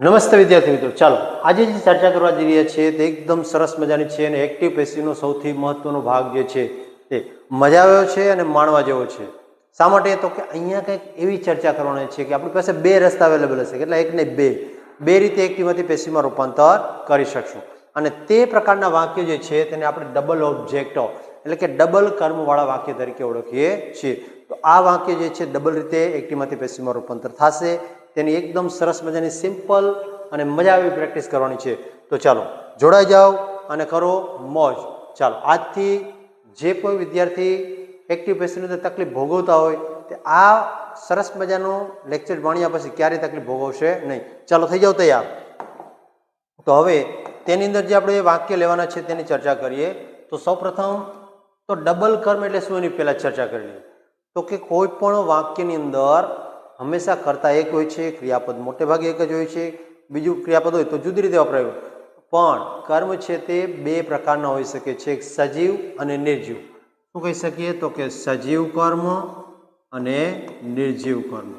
નમસ્તે વિદ્યાર્થી મિત્રો, ચાલો આજે જે ચર્ચા કરવા જઈ રહ્યા છીએ તે એકદમ સરસ મજાની છે અને એક્ટિવ પેશીનો સૌથી મહત્વનો ભાગ જે છે તે મજા આવ્યો છે અને માણવા જેવો છે. શા માટે? તો કે અહીંયા કંઈક એવી ચર્ચા કરવાની છે કે આપણી પાસે બે રસ્તા અવેલેબલ હશે. કેટલા? એક ને બે. બે રીતે એક્ટિવમાંથી પેશીમાં રૂપાંતર કરી શકશું. અને તે પ્રકારના વાક્ય જે છે તેને આપણે ડબલ ઓબ્જેક્ટ એટલે કે ડબલ કર્મવાળા વાક્ય તરીકે ઓળખીએ છીએ. તો આ વાક્ય જે છે ડબલ રીતે એક્ટિવમાંથી પેશીમાં રૂપાંતર થશે. તેની એકદમ સરસ મજાની સિમ્પલ અને મજા આવી પ્રેક્ટિસ કરવાની છે. તો ચાલો, જોડાઈ જાઓ અને કરો મોજ. ચાલો, આજથી જે કોઈ વિદ્યાર્થી એક્ટિવ પેશન્ટની અંદર તકલીફ ભોગવતા હોય, તે આ સરસ મજાનું લેક્ચર ભણ્યા પછી ક્યારેય તકલીફ ભોગવશે નહીં. ચાલો, થઈ જાઓ તૈયાર. તો હવે તેની અંદર જે આપણે વાક્ય લેવાના છે તેની ચર્ચા કરીએ. તો સૌપ્રથમ તો ડબલ કર્મ એટલે શું એની પહેલાં ચર્ચા કરી લઈએ. તો કે કોઈ પણ વાક્યની અંદર હંમેશા કરતા એક હોય છે, ક્રિયાપદ મોટે ભાગે એક જ હોય છે, બીજું ક્રિયાપદ હોય તો જુદી રીતે વપરાયું. પણ કર્મ છે તે બે પ્રકારના હોઈ શકે છે, એક સજીવ અને નિર્જીવ. શું કહી શકીએ? તો કે સજીવ કર્મ અને નિર્જીવ કર્મ.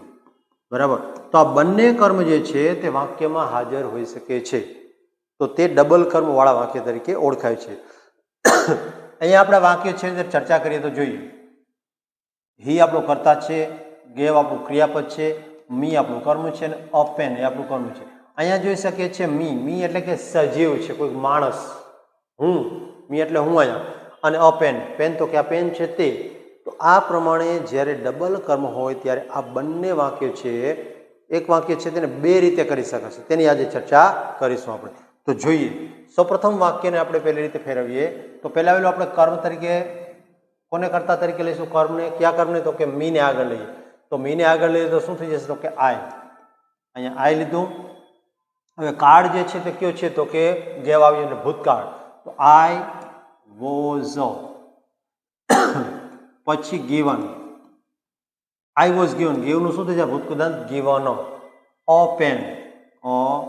બરાબર? તો આ બંને કર્મ જે છે તે વાક્યમાં હાજર હોઈ શકે છે. તો તે ડબલ કર્મવાળા વાક્ય તરીકે ઓળખાય છે. અહીંયા આપણા વાક્ય છે ચર્ચા કરીએ તો જોઈએ. હી આપણો કર્તા છે ગેવ આપણું ક્રિયાપદ છે, મી આપણું કર્મ છે અને અપેન એ આપણું કર્મ છે. અહીંયા જોઈ શકીએ છીએ મી. મી એટલે કે સજીવ છે, કોઈક માણસ. હું. મી એટલે હું અહીંયા. અને અપેન. પેન તો કે પેન છે તે. તો આ પ્રમાણે જ્યારે ડબલ કર્મ હોય ત્યારે આ બંને વાક્યો છે, એક વાક્ય છે તેને બે રીતે કરી શકાશે. તેની આજે ચર્ચા કરીશું આપણે. તો જોઈએ. સૌપ્રથમ વાક્યને આપણે પહેલી રીતે ફેરવીએ. તો પહેલાં પહેલું આપણે કર્મ તરીકે, કોને કરતા તરીકે લઈશું? કર્મને. કયા કર્મને? તો કે મીને આગળ લઈએ. તો મીને આગળ લઈએ તો શું થઈ જશે? તો કે આય. અહીંયા આય લીધું. હવે કાળ જે છે તે કયો છે? તો કે ગેવ આવી એટલે ભૂતકાળ. તો આઈ વોઝ. પછી ગીવન. I was given. ગીવનું શું થઈ જાય? ભૂતકૃદાંત ગીવન. ઓ પેન ઓ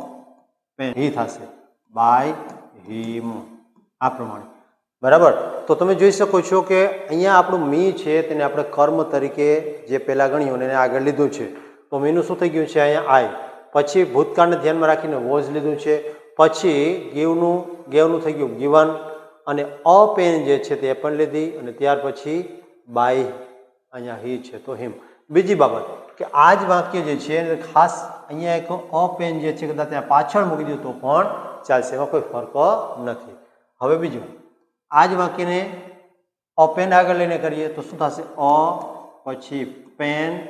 પેન હી થશે. By him. આ પ્રમાણે. બરાબર? તો તમે જોઈ શકો છો કે અહીંયા આપણું મી છે તેને આપણે કર્મ તરીકે જે પહેલાં ગણ્યું એને આગળ લીધું છે. તો મીનું શું થઈ ગયું છે અહીંયા? આય. પછી ભૂતકાળને ધ્યાનમાં રાખીને વોઝ લીધું છે. પછી ગીવનું, ગેવનું થઈ ગયું ગીવન અને અપેન જે છે તે પણ લીધી અને ત્યાર પછી બાય અહીંયા હી છે તો હિમ. બીજી બાબત કે આ જ વાક્ય જે છે ખાસ અહીંયા એક અપેન જે છે કદાચ ત્યાં પાછળ મૂકી દીધું તો પણ ચાલશે, એમાં કોઈ ફરક નથી. હવે બીજું. આ જ વાક્યને અ પેન આગળ લઈને કરીએ તો શું થશે? અ, પછી પેન.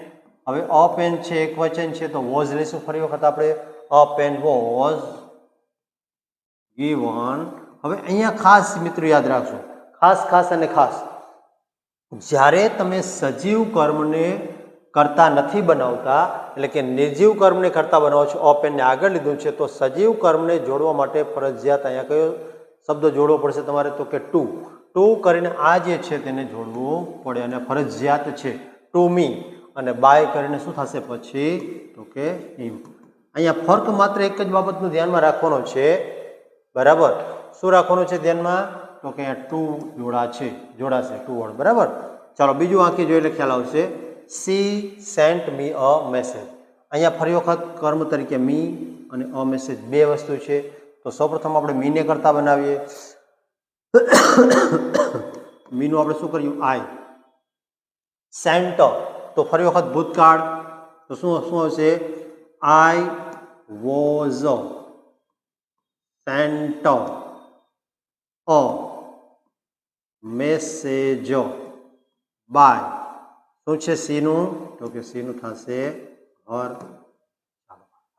હવે અ પેન છે, એક વચન છે, તો વોઝ લઈશું ફરી વખત આપણે? A pen was given. હવે અહીંયા ખાસ મિત્રો યાદ રાખજો. ખાસ ખાસ અને ખાસ. જ્યારે તમે સજીવ કર્મને કરતા નથી બનાવતા, એટલે કે નિર્જીવ કર્મને કરતા બનાવો છો, અ પેનને આગળ લીધું છે, તો સજીવ કર્મને જોડવા માટે ફરજિયાત અહીંયા કયો શબ્દ જોડવો પડશે તમારે તો કે ટુ ટુ કરીને આ જે છે તેને જોડવું પડે અને ફરજિયાત છે. ટુ મી અને બાય કરીને શું થશે પછી? તો કે હિમ અહીંયા ફર્ક માત્ર એક જ બાબતનું ધ્યાનમાં રાખવાનો છે. બરાબર? શું રાખવાનું છે ધ્યાનમાં? તો કે અહીંયા ટુ જોડા છે. જોડાશે ટુ વર્ડ બરાબર? ચાલો, બીજું આંખી જોઈએ એટલે ખ્યાલ આવશે. She sent me a message. અહીંયા ફરી વખત કર્મ તરીકે મી અને અ મેસેજ બે વસ્તુ છે. તો સૌપ્રથમ આપણે મીને કરતા બનાવીએ. મીનું આપણે શું કર્યું? આઈ સેન્ટ તો ફરી વખત ભૂતકાળ. તો શું શું આવશે I was sent a message by. શું છે સીનું? તો કે સીનું થશે હર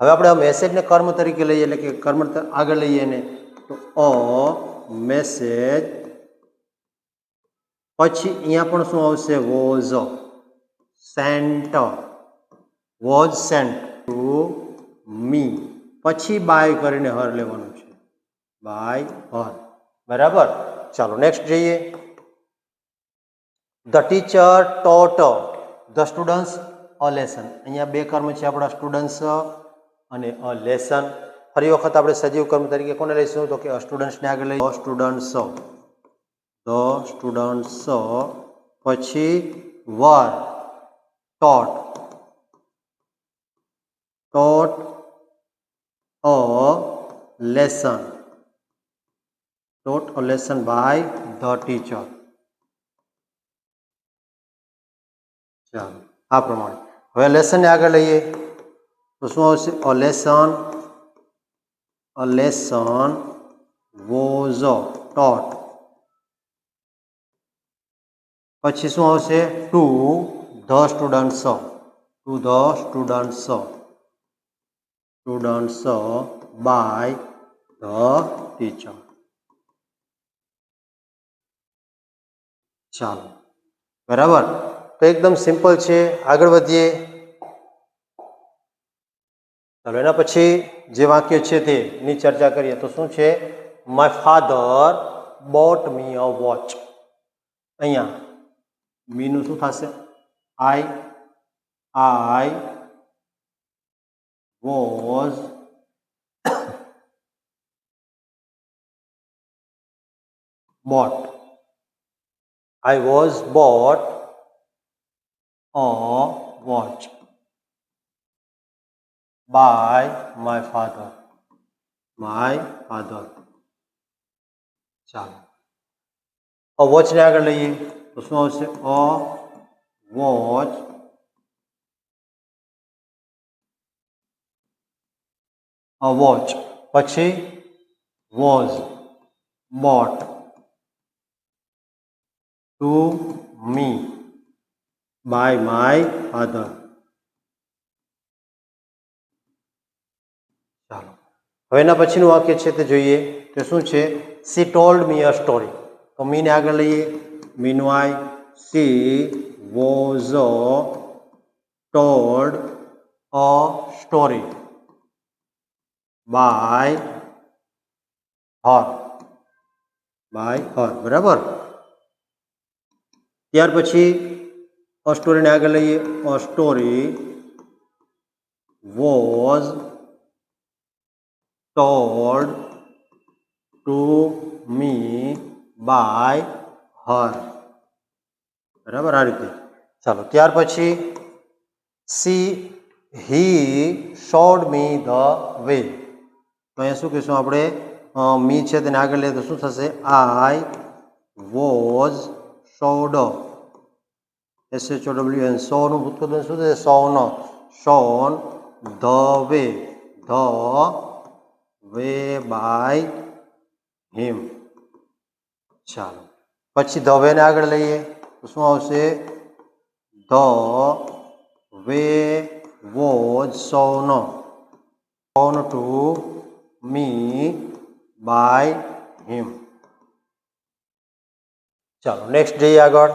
હવે આપણે આ મેસેજને કર્મ તરીકે લઈએ, એટલે કે કર્મ આગળ લઈએ એને. તો અ મેસેજ પછી અહીંયા પણ શું આવશે? Was sent was sent to me પછી બાય કરીને હર લેવાનું છે. By her. બરાબર? ચાલો નેક્સ્ટ જઈએ. The teacher taught the students a lesson અહીંયા બે કર્મ છે આપણા સ્ટુડન્ટ્સ અને અ લેસન. ફરી વખત આપણે સજીવ કર્મ તરીકે કોને લઈશું? તો કે સ્ટુડન્ટ્સને આગળ લઈ. સ્ટુડન્ટ્સ ધ સ્ટુડન્ટ્સ પછી were. Taught. Taught a lesson. taught a lesson by the teacher ચાલો, આ પ્રમાણે. હવે લેસનને આગળ લઈએ. તો શું આવશે a lesson a lesson was taught પછી શું આવશે to the students to the students students by the teacher ચાલો બરાબર તો એકદમ સિમ્પલ છે આગળ વધીએ ચાલો, એના પછી જે વાક્ય છે તેની ચર્ચા કરીએ તો શું છે? My father bought me a watch અહીંયા મીનું શું થશે? I I was bought. I was bought a watch. By my father. My father. ચાલો. અ વોચને આગળ લઈએ. તો શું આવશે અ વોચ અ વોચ પછી was bought to me by my father ચાલો હવે એના પછીનું વાક્ય છે તે જોઈએ તે શું છે? She told me a story તો મીને આગળ લઈએ. મીનું I she was told a story by her by her બરાબર? ત્યાર પછી અ સ્ટોરીને આગળ લઈએ. A story was told to me by her બરાબર? આ રીતે. ચાલો ત્યાર પછી she he showed me the way તો અહીંયા શું કહીશું આપણે? અ, મી છે તેને આગળ લઈએ તો શું થશે? I was showed S H O W N સોનું ઉત્પાદન શું છે? Shown shown the way the way by him. ચાલો. પછી ધ વેને આગળ લઈએ. તો શું આવશે? The way was shown. Shown to me by him. ચાલો નેક્સ્ટ જઈએ આગળ.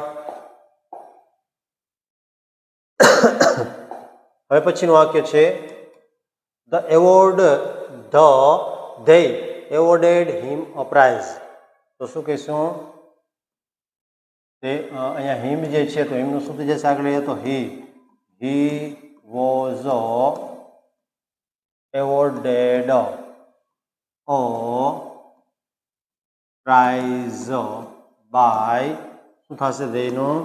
હવે પછીનું વાક્ય છે. The award the they awarded him a prize તો શું કહીશું? તે અહીંયા હિમ જે છે, તો હિમનું શું જે આગળ? તો he he was awarded a prize by, શું થશે ધેયનું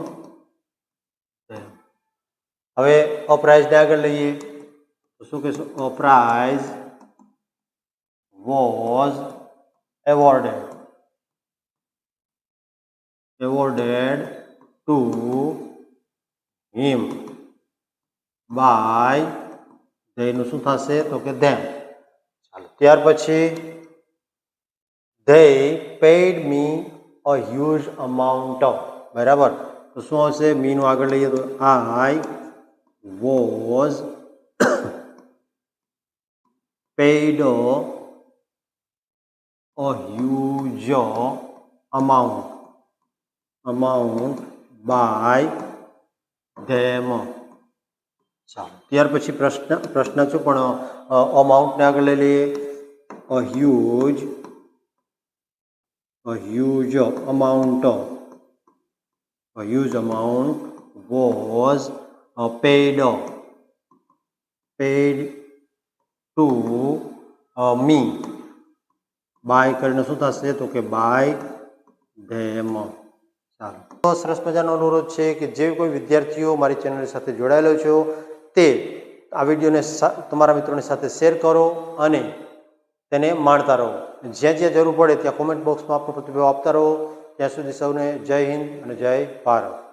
હવે અપ્રાઇઝને આગળ લઈએ. તો શું કહીશું? A prize was awarded awarded to him by ધેનું શું થશે તો કે ધેમ ચાલો ત્યાર પછી they paid me a huge amount of બરાબર તો શું આવશે મીનું આગળ લઈએ તો I was paid a huge amount amount by them ચાલો ત્યાર પછી પ્રશ્ન પ્રશ્ન શું પણ અમાઉન્ટને આગળ લઈ લઈએ a huge a huge amount of a huge amount was uh, paid paid to uh, me by કરીને શું થશે તો કે બાય ધેમ. ચાલો તો સરસ મજાનો અનુરોધ છે કે જે કોઈ વિદ્યાર્થીઓ મારી ચેનલ સાથે જોડાયેલો છો, તે આ વિડીયોને તમારા મિત્રોની સાથે શેર કરો અને તેને માણતા રહો. જ્યાં જ્યાં જરૂર પડે ત્યાં કોમેન્ટ બોક્સમાં આપણો પ્રતિભાવ આપતા રહો. ત્યાં સુધી સૌને જય હિન્દ અને જય ભારત.